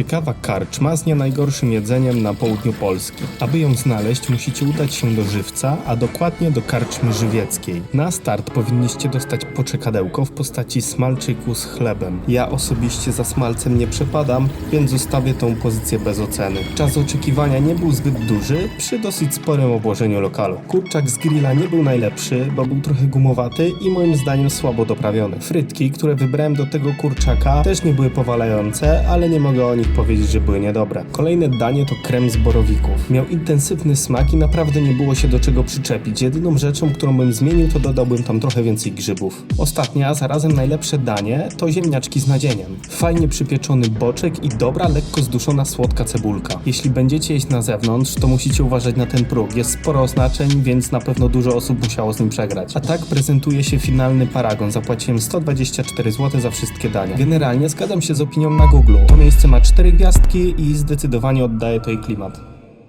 Ciekawa karczma z nie najgorszym jedzeniem na południu Polski. Aby ją znaleźć, musicie udać się do Żywca, a dokładnie do karczmy żywieckiej. Na start powinniście dostać poczekadełko w postaci smalczyku z chlebem. Ja osobiście za smalcem nie przepadam, więc zostawię tą pozycję bez oceny. Czas oczekiwania nie był zbyt duży przy dosyć sporym obłożeniu lokalu. Kurczak z grilla nie był najlepszy, bo był trochę gumowaty i moim zdaniem słabo doprawiony. Frytki, które wybrałem do tego kurczaka, też nie były powalające, ale nie mogę o nich powiedzieć, że były niedobre. Kolejne danie to krem z borowików. Miał intensywny smak i naprawdę nie było się do czego przyczepić. Jedyną rzeczą, którą bym zmienił, to dodałbym tam trochę więcej grzybów. Ostatnie, a zarazem najlepsze danie to ziemniaczki z nadzieniem. Fajnie przypieczony boczek i dobra, lekko zduszona słodka cebulka. Jeśli będziecie jeść na zewnątrz, to musicie uważać na ten próg. Jest sporo oznaczeń, więc na pewno dużo osób musiało z nim przegrać. A tak prezentuje się finalny paragon. Zapłaciłem 124 zł za wszystkie dania. Generalnie zgadzam się z opinią na Google. To miejsce ma 4 gwiazdki i zdecydowanie oddaje to jej klimat.